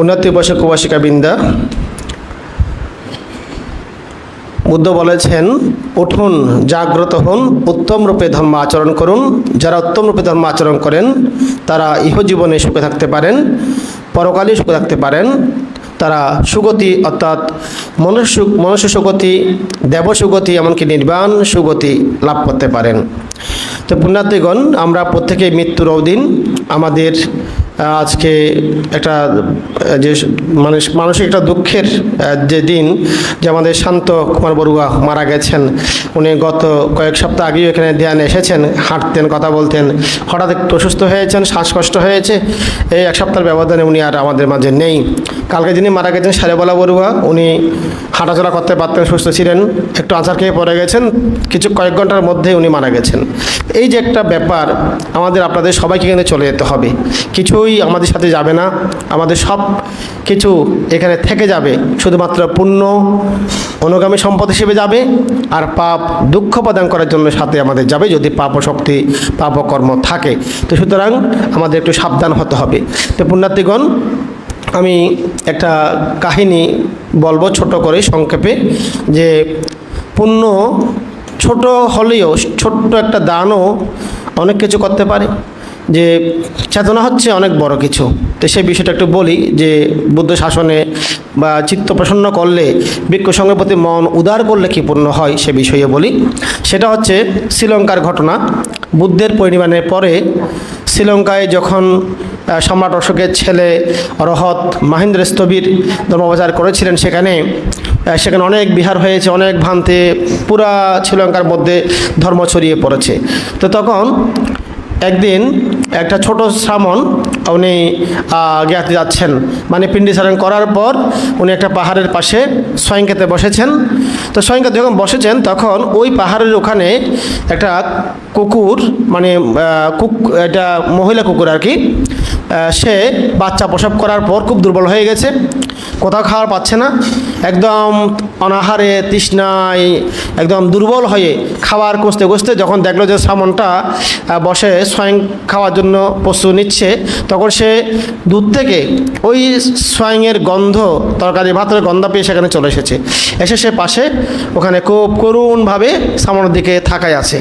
পুণ্যার্থী উপাসক উপাসিকা বৃন্দা। বুদ্ধ বলেছেন, উঠুন, জাগ্রত হন, উত্তম রূপে ধর্ম আচরণ করুন। যারা উত্তম রূপে ধর্ম আচরণ করেন, তারা ইহজীবনে সুখে থাকতে পারেন পরকালে সুখে থাকতে পারেন। তারা সুগতি, অর্থাৎ মনুষ্য মনুষ্য সুগতি, দেব সুগতি, এমনকি নির্বাণ সুগতি লাভ করতে পারেন। তো পুণ্যার্থীগণ, আমরা প্রত্যেকে মৃত্যুর দিন আমাদের আজকে একটা যে মানুষ, মানসিক একটা দুঃখের যে দিন, যে আমাদের শান্ত কুমার বড়ুয়া মারা গেছেন। উনি গত কয়েক সপ্তাহ আগেও এখানে ধ্যানে এসেছেন, হাঁটতেন, কথা বলতেন। হঠাৎ একটু অসুস্থ হয়েছেন, শ্বাসকষ্ট হয়েছে। এই এক সপ্তাহের ব্যবধানে উনি আর আমাদের মাঝে নেই। কালকে যিনি মারা গেছেন, সারেবলা বড়ুয়া, উনি হাঁটাচলা করতে পারতেন, সুস্থ ছিলেন। একটু আচার খেয়ে পড়ে গেছেন। কিছু কয়েক ঘণ্টার মধ্যে উনি মারা গেছেন। এই যে একটা ব্যাপার, আমাদের, আপনাদের সবাইকে এখানে চলে যেতে হবে। কিছুই আমাদের সাথে যাবে না। আমাদের সব কিছু এখানে থেকে যাবে। শুধুমাত্র পুণ্য অনুগামী সম্পদ হিসেবে যাবে আর পাপ, দুঃখ প্রদান করার জন্য সাথে আমাদের যাবে যদি পাপ শক্তি পাপ কর্ম থাকে। তো সুতরাং আমাদের একটু সাবধান হতে হবে। তো পুণ্যার্থীগণ, আমি একটা কাহিনী বলব ছোট করে, সংক্ষেপে, যে পুণ্য ছোট হলেও ছোট্ট একটা দানও অনেক কিছু করতে পারে। যে চেতনা হচ্ছে অনেক বড় কিছু। তো সেই বিষয়টা একটু বলি যে বুদ্ধ শাসনে বা চিত্ত প্রসন্ন করলে, বৃক্ষ সঙ্গের প্রতি মন উদার করলে কী পূর্ণ হয় সে বিষয়ে বলি। সেটা হচ্ছে শ্রীলঙ্কার ঘটনা। বুদ্ধের পরিমাণের পরে শ্রীলঙ্কায় যখন সম্রাট অশোকের ছেলে রহত মাহিন্দ্র স্থবির ধর্মপ্রচার করেছিলেন সেখানে সেখানে অনেক বিহার হয়েছে, অনেক ভ্রান্তে পুরা শ্রীলঙ্কার মধ্যে ধর্ম ছড়িয়ে পড়েছে। তো তখন একদিন একটা ছোট শ্রামণ উনি জ্ঞাতে যাচ্ছেন। মানে পিণ্ডি সারণ করার পর উনি একটা পাহাড়ের পাশে স্বয়ংকেতে বসেছেন। তো স্বয়ংকেতে যখন বসেছেন, তখন ওই পাহাড়ের ওখানে একটা কুকুর মানে কুক এটা মহিলা কুকুর আর কি সে বাচ্চা প্রসব করার পর খুব দুর্বল হয়ে গেছে। কোথাও খাওয়ার পাচ্ছে না। একদম অনাহারে, তৃষ্ণায়, একদম দুর্বল হয়ে খাবার কষতে কষতে যখন দেখল যে সামনটা বসে স্বয়ং খাওয়ার জন্য প্রস্তুত নিচ্ছে, তখন সে দূর থেকে ওই স্বয়ংয়ের গন্ধ তরকারি ভাতের গন্ধ পেয়ে সেখানে চলে এসেছে। এসে সে পাশে ওখানে খুব করুণভাবে সামনের দিকে থাকায় আছে।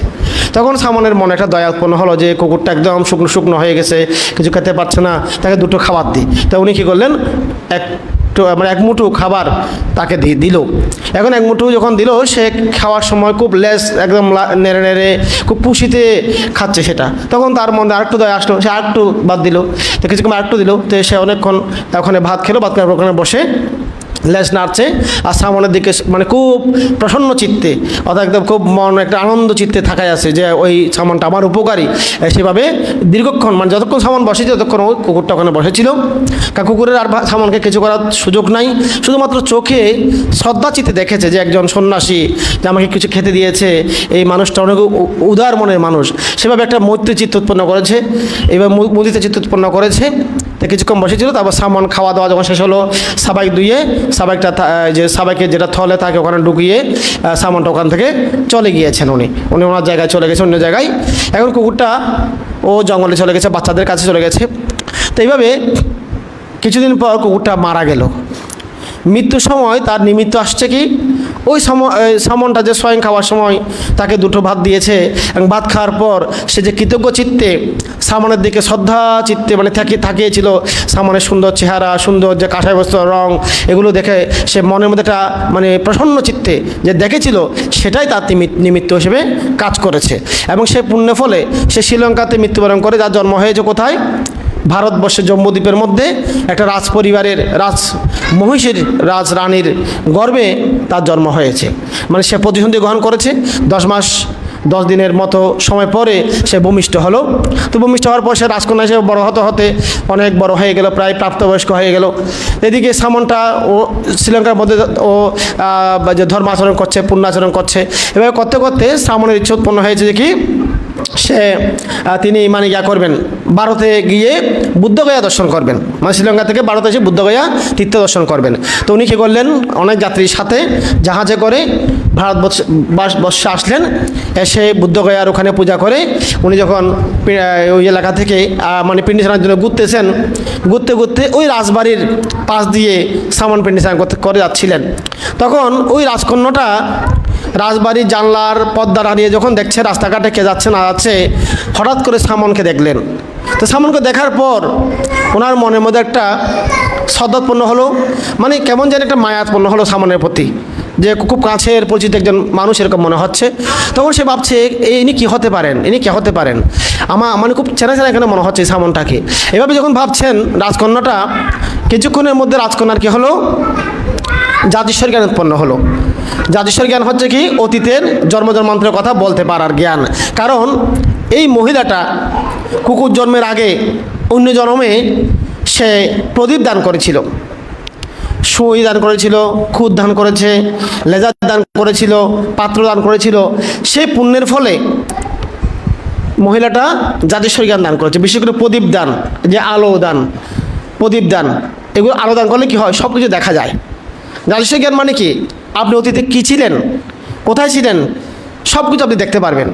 তখন সামনের মনে একটা দয়া উৎপন্ন হলো যে কুকুরটা একদম শুকনো শুকনো হয়ে গেছে, কিছু খেতে পারছে না, তাকে দুটো খাবার দিই। তা উনি কী করলেন? এক মানে এক মুঠো খাবার তাকে দিল। এখন এক মুঠো যখন দিল, সে খাওয়ার সময় খুব লেস, একদম নেড়ে নেড়ে, খুব পুষিতে খাচ্ছে সেটা। তখন তার মধ্যে আরেকটু দয়া আসলো, সে আরেকটু বাদ দিল। তো কিছুক্ষণ আরেকটু দিল, তো সে অনেকক্ষণ ওখানে ভাত খেলো, ভাত খাওয়ার ওখানে বসে লেজ নাড়ছে আর সামনের দিকে মানে খুব প্রসন্ন চিত্তে, অর্থাৎ একদম খুব মন একটা আনন্দ চিত্তে থাকায় আছে যে ওই সামানটা আমার উপকারী। সেভাবে দীর্ঘক্ষণ মানে যতক্ষণ সামান বসেছে ততক্ষণ ওই কুকুরটা ওখানে বসেছিল। কারণ কুকুরের আর সামানকে কিছু করার সুযোগ নাই। শুধুমাত্র চোখে শ্রদ্ধা চিত্তে দেখেছে যে একজন সন্ন্যাসী যে আমাকে কিছু খেতে দিয়েছে, এই মানুষটা অনেক উদার মনের মানুষ। সেভাবে একটা মৈত্রী চিত্ত উৎপন্ন করেছে এবার মুদিতে চিত্ত উৎপন্ন করেছে। তো কিছুক্ষণ বসেছিল, তারপর সামান খাওয়া দাওয়া যখন শেষ হলো, সাবাই ধুয়ে সাবাইকটা যে সাবাইকে যেটা থলে থাকে ওখানে ঢুকিয়ে সামানটা ওখান থেকে চলে গিয়েছেন উনি। উনি ওনার জায়গায় চলে গেছে, অন্য জায়গায়। এখন কুকুরটা ও জঙ্গলে চলে গেছে, বাচ্চাদের কাছে চলে গেছে। তো এইভাবে কিছুদিন পর কুকুরটা মারা গেল। মৃত্যুর সময় তার নিমিত্ত আসছে কি? ওই সামনটা যে স্বয়ং খাওয়ার সময় তাকে দুটো ভাত দিয়েছে এবং ভাত খাওয়ার পর সে যে কৃতজ্ঞ চিত্তে সামনের দিকে শ্রদ্ধা চিত্তে মানে থাকি, থাকিয়েছিল, সামনের সুন্দর চেহারা, সুন্দর যে কাঁসাই বস্ত্র, রং, এগুলো দেখে সে মনের মধ্যে একটা মানে প্রসন্ন চিত্তে যে দেখেছিল, সেটাই তার নিমিত্ত হিসেবে কাজ করেছে। এবং সে পুণ্য ফলে সে শ্রীলঙ্কাতে মৃত্যুবরণ করে, যার জন্ম হয়েছে কোথায়? ভারতবর্ষের জম্বুদ্বীপের মধ্যে একটা রাজ পরিবারের রাজ মহিষের রাজ রানীর গর্বে তার জন্ম হয়েছে। মানে সে প্রতিসন্ধি গ্রহণ করেছে। দশ মাস, দশ দিনের মতো সময় পরে সে ভূমিষ্ঠ হলো। তো ভূমিষ্ঠ হওয়ার পর সে রাজকন্যা হিসেবে বড় হতে হতে অনেক বড় হয়ে গেল, প্রায় প্রাপ্তবয়স্ক হয়ে গেল। এদিকে সামনটা ও শ্রীলঙ্কার মধ্যে ও যে ধর্মাচরণ করছে, পুণ্যাচরণ করছে। এভাবে করতে করতে সামনের ইচ্ছে উৎপন্ন হয়েছে যে কি? সে তিনি মানে ইয়া করবেন। ভারতে গিয়ে বুদ্ধগয়া দর্শন করবেন। মানে শ্রীলঙ্কা থেকে ভারতে এসে বুদ্ধগয়া তীর্থ দর্শন করবেন। তো উনি কী করলেন? অনেক যাত্রীর সাথে জাহাজে করে ভারতবর্ষ আসলেন। এসে বুদ্ধগয়ার ওখানে পূজা করে উনি যখন ওই এলাকা থেকে মানে পিন্ডিসানের জন্য ঘুরতেছেন, ঘুরতে ঘুরতে ওই রাজবাড়ির পাশ দিয়ে সামন পিন্ডিসান করে যাচ্ছিলেন। তখন ওই রাজকন্যাটা রাজবাড়ির জানলার পর্দা দাঁড়িয়ে যখন দেখছে, রাস্তাঘাটে কে যাচ্ছে না যাচ্ছে, হঠাৎ করে সামনকে দেখলেন। তো সামনকে দেখার পর ওনার মনের মধ্যে একটা সদৎপন্ন হলো মানে কেমন যেন একটা মায়াৎপন্ন হলো সামনের প্রতি, যে খুব কাছের পরিচিত একজন মানুষ এরকম মনে হচ্ছে। তখন সে ভাবছে এই ইনি কী হতে পারেন? ইনি কে হতে পারেন? আমার মানে খুব চেনা চেনা এখানে মনে হচ্ছে সামনটাকে। এভাবে যখন ভাবছেন, রাজকন্যাটা, কিছুক্ষণের মধ্যে রাজকন্যার কী হলো? জাতিস্বর জ্ঞান উৎপন্ন হলো। জাতিস্বর জ্ঞান হচ্ছে কি? অতীতের জন্ম জন্মান্তরের কথা বলতে পারার জ্ঞান। কারণ এই মহিলাটা কুকুর জন্মের আগে অন্য জন্মে সে প্রদীপ দান করেছিল। সুই দান করেছিল, খুদ দান করেছে, লেজার দান করেছিল, পাত্র দান করেছিল। সেই পুণ্যের ফলে মহিলাটা জাতিস্বর জ্ঞান দান করেছে। বিশেষ করে প্রদীপ দান, যে আলো দান, প্রদীপ দান, এগুলো আলো দান করলে কি হয়? সব কিছু দেখা যায়। জাতিস্বর জ্ঞান মানে কি? আপনি অতীতে কী ছিলেন? কোথায় ছিলেন? সব কিছু আপনি দেখতে পারবেন।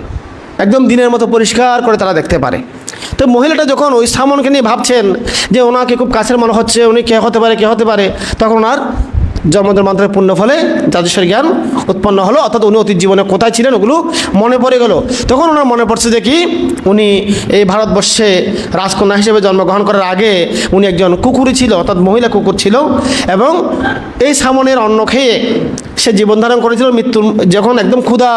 একদম দিনের মতো পরিষ্কার করে তারা দেখতে পারে। তো মহিলাটা যখন ওই সামনকে নিয়ে ভাবছেন যে ওনাকে খুব কাছের মনে হচ্ছে, উনি কে হতে পারে, কে হতে পারে, তখন ওনার জন্মদের মাত্রায় পূর্ণ ফলে জাতিস্বর জ্ঞান উৎপন্ন হলো। অর্থাৎ উনি অতীত জীবনে কোথায় ছিলেন ওগুলো মনে পড়ে গেল। তখন ওনার মনে পড়ছে যে কি, উনি এই ভারতবর্ষে রাজকন্যা হিসেবে জন্মগ্রহণ করার আগে উনি একজন কুকুরই ছিল, অর্থাৎ মহিলা কুকুর ছিল এবং এই সামনের অন্ন খেয়ে সে জীবন ধারণ করেছিল। মৃত্যুর যখন একদম ক্ষুধা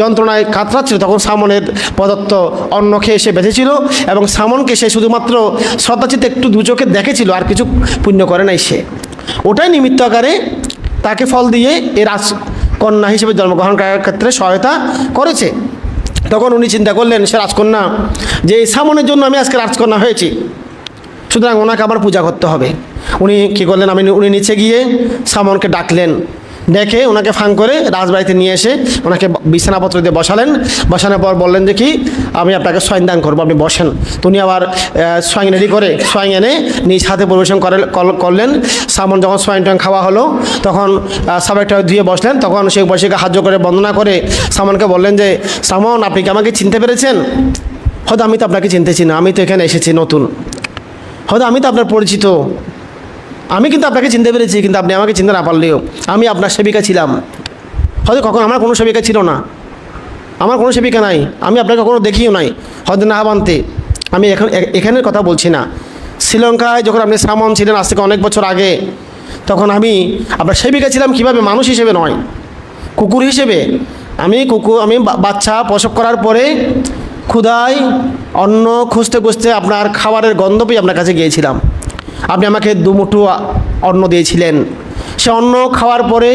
যন্ত্রণায় কাতরাচ্ছিল, তখন সামনের প্রদত্ত অন্ন খেয়ে সে বেঁচেছিল এবং সামনকে সে শুধুমাত্র শ্রদ্ধাচিতে একটু দু চোখে দেখেছিল, আর কিছু পুণ্য করে নাই সে। ওটাই নিমিত্ত আকারে তাকে ফল দিয়ে এ রাজকন্যা হিসেবে জন্মগ্রহণ করার ক্ষেত্রে সহায়তা করেছে। তখন উনি চিন্তা করলেন, সে রাজকন্যা, যে সামনের জন্য আমি আজকে রাজকন্যা হয়েছি, সুতরাং ওনাকে আবার পূজা করতে হবে। উনি কী করলেন, আমি, উনি নিচে গিয়ে সামনকে ডাকলেন ডেকে ওনাকে ফাং করে রাজবাড়িতে নিয়ে এসে ওনাকে বিছানাপত্র দিয়ে বসালেন। বসানোর পর বললেন যে কি, আমি আপনাকে সোয়াইন দান করব, আপনি বসেন। উনি আবার সোয়াইন রেডি করে সোয়াইন এনে নিজ হাতে পরিবেশন করে করলেন। সামন যখন সোয়াইন টোয়াইন খাওয়া হলো, তখন সাবেকটা ধুয়ে বসলেন। তখন শেখ বসিকে হাজ্য করে বন্দনা করে সামনকে বললেন যে, সামন, আপনি কি আমাকে চিনতে পেরেছেন? হয়তো আমি তো আপনাকে চিনতেছি না, আমি তো এখানে এসেছি নতুন। হয়তো আমি তো আপনার পরিচিত। আমি কিন্তু আপনাকে চিনতে পেরেছি, কিন্তু আপনি আমাকে চিনতে না পারলেও আমি আপনার সেবিকা ছিলাম। হয়তো কখন আমার কোনো সেবিকা ছিল না। আমার কোনো সেবিকা নাই। আমি আপনাকে কখনো দেখিও নাই। হয়তো না বানতে আমি এখন এখানের কথা বলছি না। শ্রীলঙ্কায় যখন আপনি শ্রামণ ছিলেন, আজ থেকে অনেক বছর আগে, তখন আমি আপনার সেবিকা ছিলাম কীভাবে? মানুষ হিসেবে নয়। কুকুর হিসেবে। আমি কুকুর, আমি বাচ্চা প্রসব করার পরে ক্ষুধায়, অন্ন খুঁজতে খুঁজতে আপনার খাবারের গন্ধ পেয়ে আপনার কাছে গিয়েছিলাম। আপনি আমাকে দুমুঠো অন্ন দিয়েছিলেন। সে অন্ন খাওয়ার পরে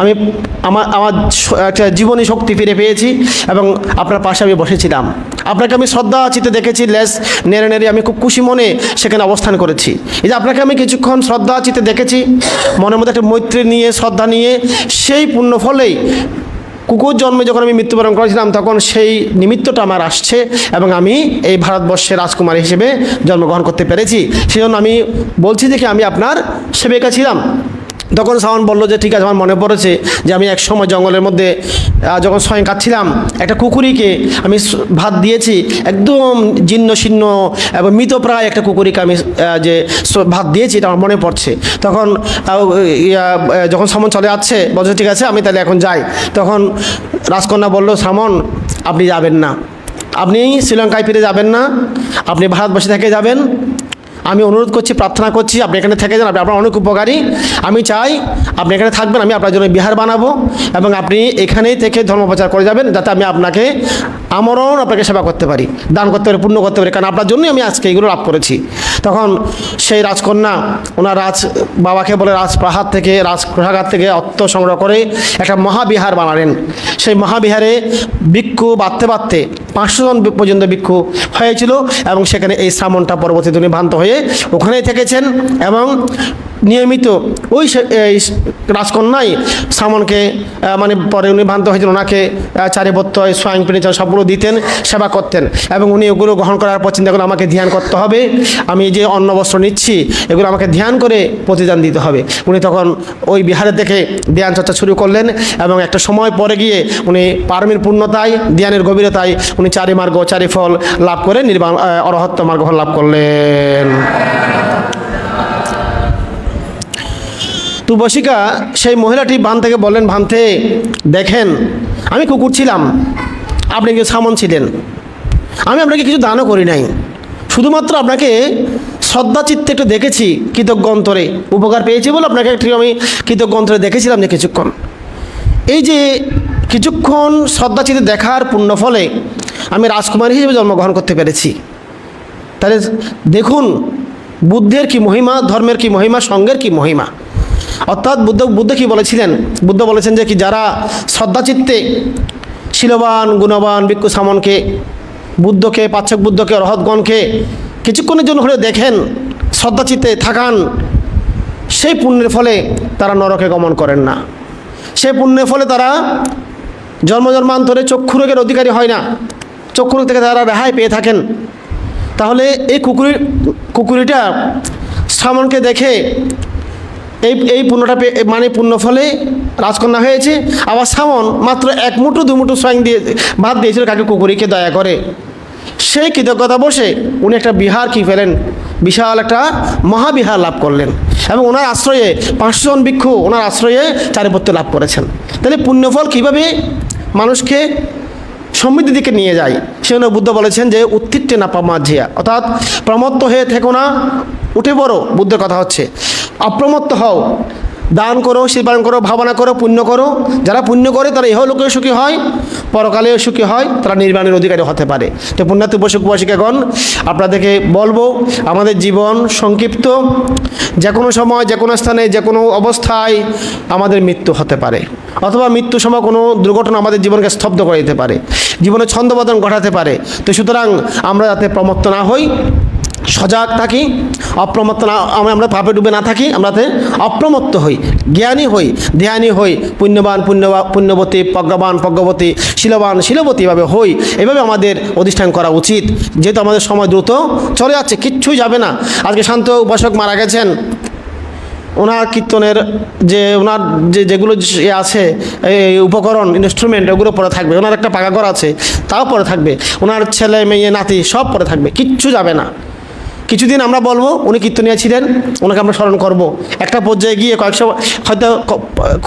আমি আমার আমার একটা জীবনী শক্তি ফিরে পেয়েছি এবং আপনার পাশে আমি বসেছিলাম। আপনাকে আমি শ্রদ্ধা চিতে দেখেছি, লেস নেড়ে নেড়ে আমি খুব খুশি মনে সেখানে অবস্থান করেছি। এই যে আপনাকে আমি কিছুক্ষণ শ্রদ্ধা চিতে দেখেছি, মনের মধ্যে একটা মৈত্রী নিয়ে, শ্রদ্ধা নিয়ে সেই পুণ্য ফলেই কুকুর জন্মে যখন আমি মৃত্যুবরণ করেছিলাম, তখন সেই নিমিত্তটা আমার আসছে এবং আমি এই ভারতবর্ষের রাজকুমার হিসেবে জন্মগ্রহণ করতে পেরেছি। সেজন্য আমি বলছি কি, আমি আপনার সেবিকা ছিলাম। তখন সাওয়ান বলল যে, ঠিক আছে, আমার মনে পড়েছে যে, আমি এক সময় জঙ্গলের মধ্যে যখন স্বয়ং কাটছিলাম একটা কুকুরিকে আমি ভাত দিয়েছি, একদম জীর্ণ শীর্ণ এবং মৃতপ্রায় একটা কুকুরিকে আমি যে ভাত দিয়েছি, এটা আমার মনে পড়ছে। তখন যখন সামন চলে যাচ্ছে বলছে, ঠিক আছে, আমি তাহলে এখন যাই। তখন রাজকন্যা বলল, সামন, আপনি যাবেন না। আপনি শ্রীলঙ্কায় ফিরে যাবেন না। আপনি ভারতবর্ষে থেকে যাবেন। আমি অনুরোধ করছি, প্রার্থনা করছি, আপনি এখানে থেকে যান, আপনি আপনার অনেক উপকারী। আমি চাই আপনি এখানে থাকবেন, আমি আপনার জন্য বিহার বানাবো এবং আপনি এখানেই থেকে ধর্ম প্রচার করে যাবেন যাতে আমি আপনাকে আমরণ, আপনাকে সেবা করতে পারি, দান করতে পারি পূর্ণ করতে পারি। কারণ আপনার জন্যই আমি আজকে এগুলো লাভ করেছি। তখন সেই রাজকন্যা ওনার রাজ বাবাকে বলে রাজপ্রাহার থেকে রাজপ্রাহার থেকে অর্থ সংগ্রহ করে একটা মহাবিহার বানালেন। সেই মহাবিহারে ভিক্ষু বাঁধতে বাঁধতে পাঁচশো জন পর্যন্ত ভিক্ষু হয়েছিল এবং সেখানে এই শ্রামণটা পরবর্তী দিনে ভ্রান্ত হয়ে ওখানেই থেকেছেন এবং নিয়মিত ওই রাজকন্যাই শ্রামণকে মানে পরে উনি ভ্রান্ত হয়েছেন ওনাকে চারিপত্র সোয়াইং পেনিচার সবগুলো দিতেন, সেবা করতেন এবং উনি ওগুলো গ্রহণ করার পর চিন্তা করলেন, আমাকে ধ্যান করতে হবে, আমি যে অন্ন বস্ত্র নিচ্ছি এগুলো আমাকে ধ্যান করে প্রতিদান দিতে হবে। উনি তখন ওই বিহারে থেকে ধ্যান চর্চা শুরু করলেন এবং একটা সময় পরে গিয়ে উনি পারমির পূর্ণতায় ধ্যানের গভীরতায় উনি চারি মার্গ চারি ফল লাভ করে নির্বাণ আহ, অরহত্ব মার্গ লাভ করলেন। তুবসিকা সেই মহিলাটি থেকে বললেন ভান্তে দেখেন আমি কুকুর ছিলাম আপনি কিছু সামন ছিলেন। আমি আপনাকে কিছু দানও করি নাই। শুধুমাত্র আপনাকে শ্রদ্ধা চিত্তে একটু দেখেছি কৃতজ্ঞ অন্তরে। উপকার পেয়েছি বলে আপনাকে একটু আমি কৃতজ্ঞ অন্তরে দেখেছিলাম যে কিছুক্ষণ। এই যে কিছুক্ষণ শ্রদ্ধা চিত্তে দেখার পুণ্য ফলে আমি রাজকুমারী হিসেবে জন্মগ্রহণ করতে পেরেছি। তাহলে দেখুন, বুদ্ধের কি মহিমা, ধর্মের কি মহিমা, সঙ্গের কি মহিমা? অর্থাৎ বুদ্ধ বুদ্ধ কি বলেছিলেন? বুদ্ধ বলেছেন যে কি যারা শ্রদ্ধাচিত্তে শিলবান, গুণবান, ভিক্ষু সামনকে, বুদ্ধকে পাচ্ছক বুদ্ধকে রহতগণকে কিছুক্ষণের জন্য হলে দেখেন শ্রদ্ধাচিতে থাকান, সেই পুণ্যের ফলে তারা নরকে গমন করেন না। সেই পুণ্যের ফলে তারা জন্ম জন্মান্তরে চক্ষু রোগের অধিকারী হয় না। চক্ষু রোগ থেকে তারা রেহাই পেয়ে থাকেন। তাহলে এই কুকুরি কুকুরিটা শ্রামণকে দেখে এই এই পুণ্যটা মানে পুণ্য ফলে রাজকন্যা হয়েছে। আবার শ্রামণ মাত্র এক মুঠো, দু মুঠো স্বয়ং দিয়ে ভাত দিয়েছিল কাকে? কুকুরিকে দয়া করে। সেই কৃতজ্ঞতা বসে উনি একটা বিহার কি ফেলেন? বিশাল একটা মহাবিহার লাভ করলেন এবং ওনার আশ্রয়ে পাঁচশো জন ভিক্ষু ওনার আশ্রয়ে চারিপত্য লাভ করেছেন। তাহলে পুণ্যফল কীভাবে মানুষকে সমৃদ্ধির দিকে নিয়ে যায়? সেজন্য বুদ্ধ বলেছেন যে উত্তিট্টে না পামাঝিয়া অর্থাৎ প্রমত্ত হয়ে থেকো না, উঠে পড়ো, বুদ্ধের কথা হচ্ছে। অপ্রমত্ত হও দান করো, শিল্পায়ন করো, ভাবনা করো, পুণ্য করো। যারা পুণ্য করে, তারা ইহলোকেও সুখী হয়, পরকালেও সুখী হয়, তারা নির্মাণের অধিকারী হতে পারে। তো পুণ্যার্থী উপসুক উপসিকাগণ আপনাদেরকে বলব, আমাদের জীবন সংক্ষিপ্ত। যে কোনো সময় যে কোনো স্থানে যে কোনো অবস্থায় আমাদের মৃত্যু হতে পারে। অথবা মৃত্যুর সময় কোনো দুর্ঘটনা আমাদের জীবনকে স্তব্ধ করে দিতে পারে। জীবনে ছন্দবদন ঘটাতে পারে। তো সুতরাং আমরা যাতে প্রমত্ত না হই সজাগ থাকি, অপ্রমত্ত না আমরা পাপে ডুবে না থাকি আমরা যাতে অপ্রমত্ত হই, জ্ঞানী হই, ধ্যানী হই, পুণ্যবান, পুণ্যবা পুণ্যবতী, প্রজ্ঞাবান, প্রজ্ঞবতী, শিলবান, শিলবতী এভাবে হই, এভাবে আমাদের অধিষ্ঠান করা উচিত। যেহেতু আমাদের সময় দ্রুত চলে যাচ্ছে, কিচ্ছুই যাবে না। আজকে শান্ত উপাসক মারা গেছেন। ওনার কীর্তনের যে ওনার যে যেগুলো আছে, এই উপকরণ ইনস্ট্রুমেন্ট ওগুলো পরে থাকবে। ওনার একটা পাকা ঘর আছে, তাও পরে থাকবে। ওনার ছেলে, মেয়ে, নাতি, সব পরে থাকবে, কিচ্ছু যাবে না। কিছুদিন আমরা বলব, উনি কীর্তনিয়া ছিলেন ওনাকে আমরা স্মরণ করব। একটা পর্যায়ে গিয়ে কয়েকশো, হয়তো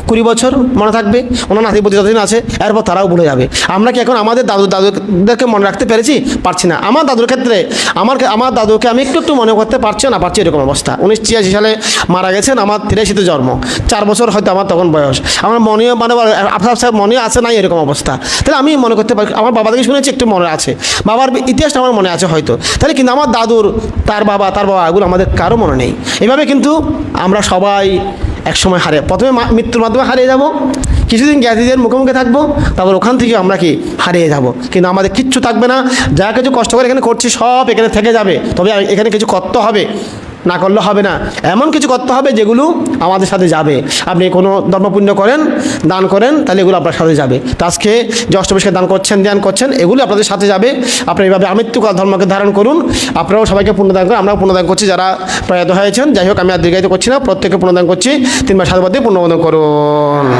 কুড়ি বছর মনে থাকবে, ওনার নাতি প্রতি যতদিন আছে, এরপর তারাও ভুলে যাবে। আমরা কি এখন আমাদের দাদু, দাদুদেরকে মনে রাখতে পেরেছি? পারছি না। আমার দাদুর ক্ষেত্রে, আমার আমার দাদুকে আমি একটু একটু মনে করতে পারছি না, পারছি এরকম অবস্থা। উনিশ ছিয়াশি সালে মারা গেছেন, আমার তিরাশিতে জন্ম। চার বছর হয়তো আমার তখন বয়স। আমার মনেও মানে আপনার সাহেব মনে আছে নাই এরকম অবস্থা। তাহলে আমি মনে করতে পারি, আমার বাবা থেকে শুনেছি একটু মনে আছে। বাবার ইতিহাসটা আমার মনে আছে হয়তো। তাহলে কিন্তু আমার দাদুর তার বাবা তার বাবা এগুলো আমাদের কারও মনে নেই। এভাবে কিন্তু আমরা সবাই একসময় হারে প্রথমে মৃত্যুর মাধ্যমে হারিয়ে যাব, কিছুদিন জ্ঞাতিদের মুখোমুখি মুখে থাকব, তারপর ওখান থেকে আমরা কি হারিয়ে যাব। কিন্তু আমাদের কিচ্ছু থাকবে না। যা কিছু কষ্ট করে এখানে করছি সব এখানে থেকে যাবে। তবে এখানে কিছু করতে হবে। না করলে হবে না। এমন কিছু করতে হবে যেগুলো আমাদের সাথে যাবে। আপনি কোনো ধর্মপুণ্য করেন, দান করেন, তাহলে এগুলো আপনার সাথে যাবে। তো আজকে যে অষ্টবিশকে দান করছেন, ধ্যান করছেন, এগুলো আপনাদের সাথে যাবে। আপনি এইভাবে আমৃত্যুকাল ধর্মকে ধারণ করুন। আপনারাও সবাইকে পুণ্যদান করুন। আমরাও পুণ্যদান করছি। যারা প্রয়াত হয়েছেন, যাই হোক, আমি আর দীর্ঘায়িত করছি না। প্রত্যেককে পুণ্যদান করছি। তিনবার সাধুবাদ দিয়ে পুণ্যবন্ধন করুন।